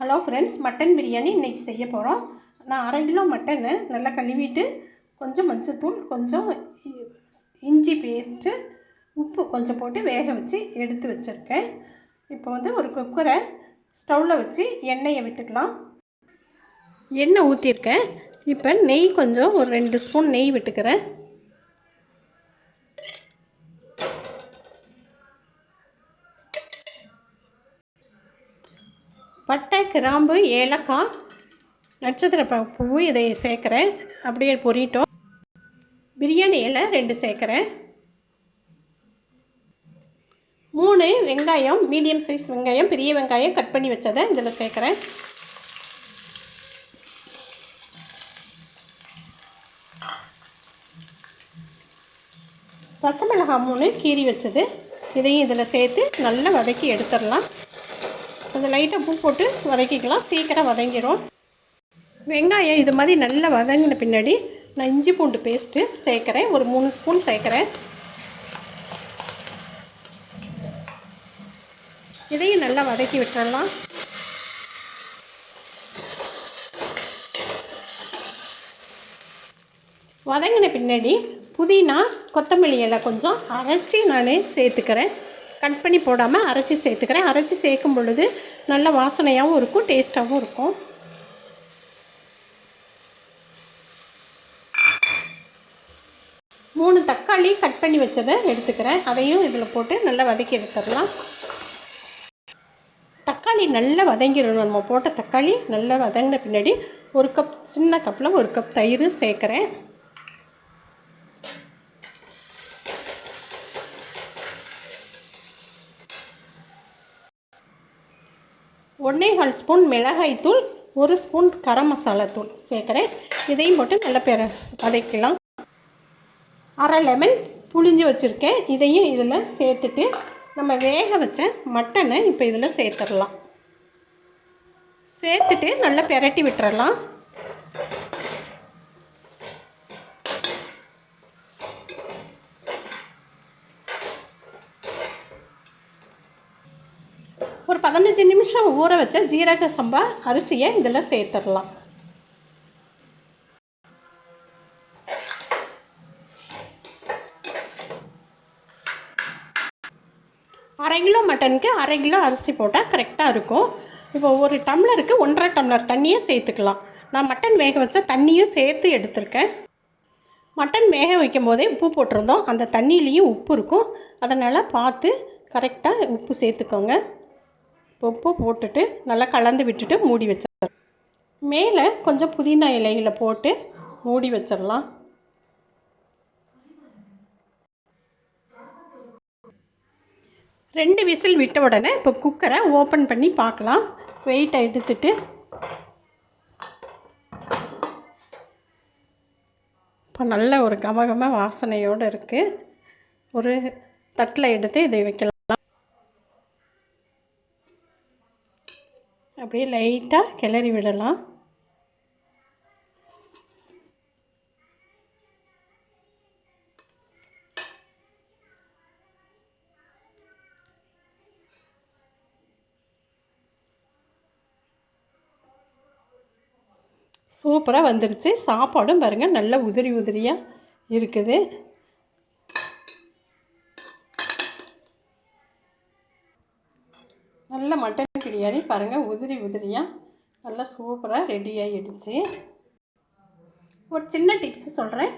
Hello friends mutton biryani இன்றைக்கி செய்ய போகிறோம் நான் அரை கிலோ மட்டனை நல்லா கழுவிட்டு கொஞ்சம் மஞ்சத்தூள் கொஞ்சம் இ- இஞ்சி பேஸ்ட்டு உப்பு கொஞ்சம் போட்டு வேக வச்சு எடுத்து வச்சுருக்கேன். இப்போ வந்து ஒரு குக்கரை ஸ்டவ்வில் வச்சு எண்ணெயை விட்டுக்கலாம். எண்ணெய் ஊற்றிருக்கேன் இப்போ நெய் கொஞ்சம் ஒரு ரெண்டு ஸ்பூன் நெய் விட்டுக்கிறேன். பட்டை கிராம்பு ஏலக்காய் நட்சத்திர ப- பூ இதை சேர்க்குறேன். அப்படியே பொரியட்டும் பிரியாணி இலை ரெண்டு சேர்க்குறேன். மூணு வெங்காயம் மீடியம் சைஸ் வெங்காயம் பெரிய வெங்காயம் கட் பண்ணி வச்சதை இதில் சேர்க்குறேன். பச்சை மிளகாய் மூணு கீறி வச்சது. இதையும் இதில் சேர்த்து நல்லா வதக்கி எடுத்துடலாம். கொஞ்சம் லைட்டாக பூ போட்டு வதக்கிக்கலாம். சீக்கிரம் வதங்கிடும் வெங்காயம் இது மாதிரி நல்லா வதங்கின பின்னாடி நான் இஞ்சி பூண்டு பேஸ்ட்டு சேர்க்குறேன். ஒரு மூணு ஸ்பூன் சேர்க்குறேன். இதையும் நல்லா வதக்கி விட்டுறலாம். வதங்கின பின்னாடி புதினா கொத்தமல்லி எல்லாம் கொஞ்சம் அரைச்சி நான் சேர்த்துக்கிறேன். கட் பண்ணி போடாமல் அரைச்சி சேர்த்துக்கிறேன். அரைச்சி சேர்க்கும் பொழுது நல்ல வாசனையாகவும் இருக்கும் டேஸ்ட்டாகவும் இருக்கும். மூணு தக்காளி கட் பண்ணி வச்சதை எடுத்துக்கிறேன். அதையும் இதில் போட்டு நல்லா வதக்கி எடுத்துடலாம். தக்காளி நல்லா வதங்கிடணும். நம்ம போட்ட தக்காளி நல்லா வதங்கின பின்னாடி ஒரு கப் சின்ன கப்பில் ஒரு கப் தயிர் சேர்க்குறேன். ஒன்றே கால் ஸ்பூன் மிளகாய்த்தூள் ஒரு ஸ்பூன் கரம் மசாலா தூள் சேர்க்குறேன். இதையும் போட்டு நல்லா பெற வதக்கலாம் அரை லெமன் புளிஞ்சு வச்சுருக்கேன். இதையும் இதில் சேர்த்துட்டு நம்ம வேக வச்ச மட்டனை இப்போ இதில் சேர்த்துடலாம். சேர்த்துட்டு நல்லா பெரட்டி விட்டுறலாம். ஒரு பதினஞ்சு நிமிஷம் ஊற வச்ச ஜீரக சம்பா அரிசியை இதில் சேர்த்துடலாம். அரை கிலோ மட்டனுக்கு அரை கிலோ அரிசி போட்டால் கரெக்டாக இருக்கும். இப்போ ஒரு டம்ளருக்கு ஒன்றரை டம்ளர் தண்ணியை சேர்த்துக்கலாம். நான் மட்டன் வேக வச்ச தண்ணியும் சேர்த்து எடுத்திருக்கேன். மட்டன் வேக வைக்கும் போதே உப்பு போட்டிருந்தோம். அந்த தண்ணியிலையும் உப்பு இருக்கும். அதனால் பார்த்து கரெக்டாக உப்பு சேர்த்துக்கோங்க. உப்பு போட்டுட்டு நல்லா கலந்து விட்டுட்டு மூடி வச்சிடலாம். மேலே கொஞ்சம் புதினா இலைகளை போட்டு மூடி வச்சிடலாம். ரெண்டு விசில் விட்ட உடனே இப்போ குக்கரை ஓப்பன் பண்ணி பார்க்கலாம். வெயிட்டை எடுத்துட்டு. இப்போ நல்ல ஒரு கமகம வாசனையோடு இருக்குது ஒரு தட்டில் எடுத்து இதை வைக்கலாம். அப்படியே லைட்டாக கிளறி விடலாம். சூப்பராக வந்துருச்சு. சாப்பாடும் பாருங்கள் நல்ல உதிரி உதிரியாக இருக்குது. நல்ல மட்டன் பிரியாணி பாருங்கள் உதிரி உதிரியாக நல்லா சூப்பராக ரெடி ஆகிடுச்சு ஒரு சின்ன டிப்ஸ் சொல்கிறேன்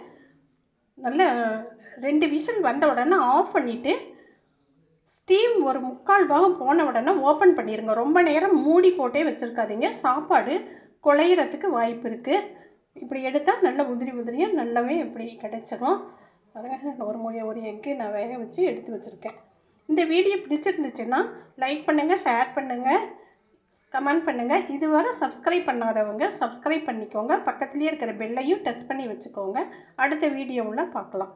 நல்ல ரெண்டு விசில் வந்த உடனே ஆஃப் பண்ணிவிட்டு ஸ்டீம் ஒரு முக்கால் பாகம் போன உடனே ஓப்பன் பண்ணிடுங்க ரொம்ப நேரம் மூடி போட்டே வச்சுருக்காதீங்க. சாப்பாடு குழையிறதுக்கு வாய்ப்பு இருக்குது இப்படி எடுத்தால் நல்ல உதிரி உதிரியாக நல்லாவே இப்படி கிடச்சிரும். பாருங்க ஒரு மொழி ஒரு எக்கு நான் வேக வச்சு எடுத்து வச்சுருக்கேன். இந்த வீடியோ பிடிச்சிருந்துச்சுன்னா லைக் பண்ணுங்கள் ஷேர் பண்ணுங்கள் கமெண்ட் பண்ணுங்கள் இதுவரை சப்ஸ்கிரைப் பண்ணாதவங்க சப்ஸ்கிரைப் பண்ணிக்கோங்க. பக்கத்துலேயே இருக்கிற பெல்லையும் டச் பண்ணி வச்சுக்கோங்க. அடுத்த வீடியோவில் பார்க்கலாம்.